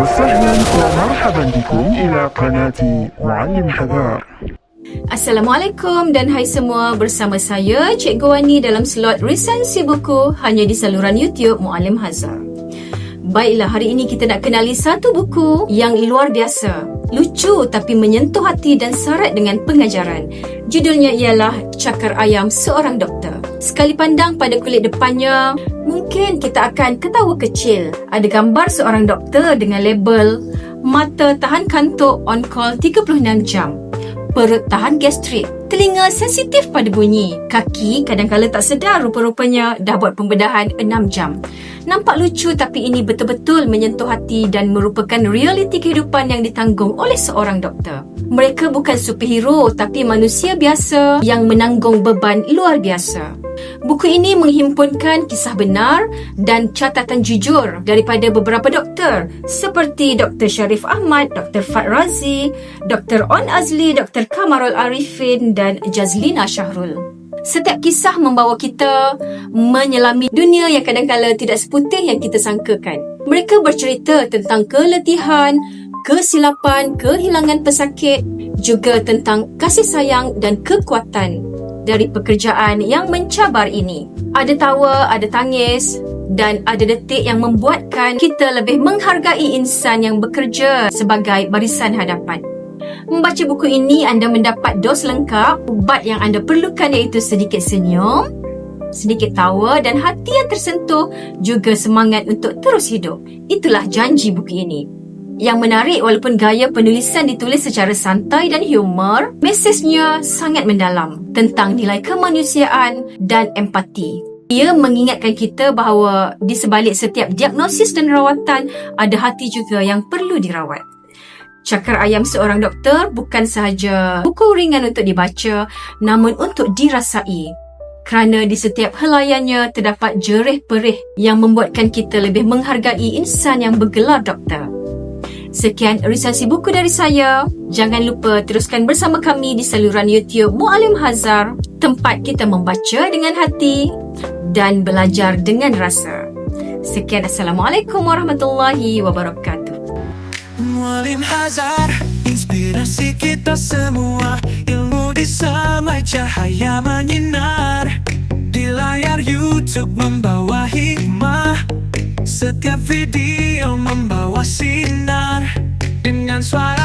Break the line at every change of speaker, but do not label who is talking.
وسهلا ومرحبا بكم إلى قناة معلم حذار
Assalamualaikum dan hai semua bersama saya Cikgu Wani dalam slot resensi buku hanya di saluran YouTube Muallim Hazar. Baiklah, hari ini kita nak kenali satu buku yang luar biasa. Lucu tapi menyentuh hati dan syarat dengan pengajaran. Judulnya ialah Cakar Ayam Seorang Doktor. Sekali pandang pada kulit depannya, mungkin kita akan ketawa kecil. Ada gambar seorang doktor dengan label Mata tahan kantuk on call 36 jam perut tahan gastrik, telinga sensitif pada bunyi, kaki kadang-kala tak sedar rupa-rupanya dah buat pembedahan 6 jam. Nampak lucu tapi ini betul-betul menyentuh hati dan merupakan realiti kehidupan yang ditanggung oleh seorang doktor. Mereka bukan superhero tapi manusia biasa yang menanggung beban luar biasa. Buku ini menghimpunkan kisah benar dan catatan jujur daripada beberapa doktor seperti Dr. Sharif Ahmad, Dr. Fat Razi, Dr. On Azli, Dr. Kamarul Arifin dan Jazlina Syahrul. Setiap kisah membawa kita menyelami dunia yang kadang-kala tidak seputih yang kita sangkakan. Mereka bercerita tentang keletihan, kesilapan, kehilangan pesakit, juga tentang kasih sayang dan kekuatan dari pekerjaan yang mencabar ini. Ada tawa, ada tangis dan ada detik yang membuatkan kita lebih menghargai insan yang bekerja sebagai barisan hadapan. Membaca buku ini anda mendapat dos lengkap. Ubat yang anda perlukan iaitu sedikit senyum, sedikit tawa dan hati yang tersentuh juga semangat untuk terus hidup. Itulah janji buku ini. Yang menarik walaupun gaya penulisan ditulis secara santai dan humor, mesejnya sangat mendalam tentang nilai kemanusiaan dan empati. Ia mengingatkan kita bahawa di sebalik setiap diagnosis dan rawatan ada hati juga yang perlu dirawat. Cakar Ayam Seorang Doktor bukan sahaja buku ringan untuk dibaca namun untuk dirasai. Kerana di setiap helaiannya terdapat jerih perih yang membuatkan kita lebih menghargai insan yang bergelar doktor. Sekian resensi buku dari saya. Jangan lupa teruskan bersama kami di saluran YouTube Mualim Hazar, tempat kita membaca dengan hati dan belajar dengan rasa. Sekian Assalamualaikum warahmatullahi wabarakatuh.
Mualim Hazar Inspirasi kita semua. Ilmu di semai cahaya menyinar. Di layar YouTube membawa hikmah. Setiap video membawa sinar. Dengan suara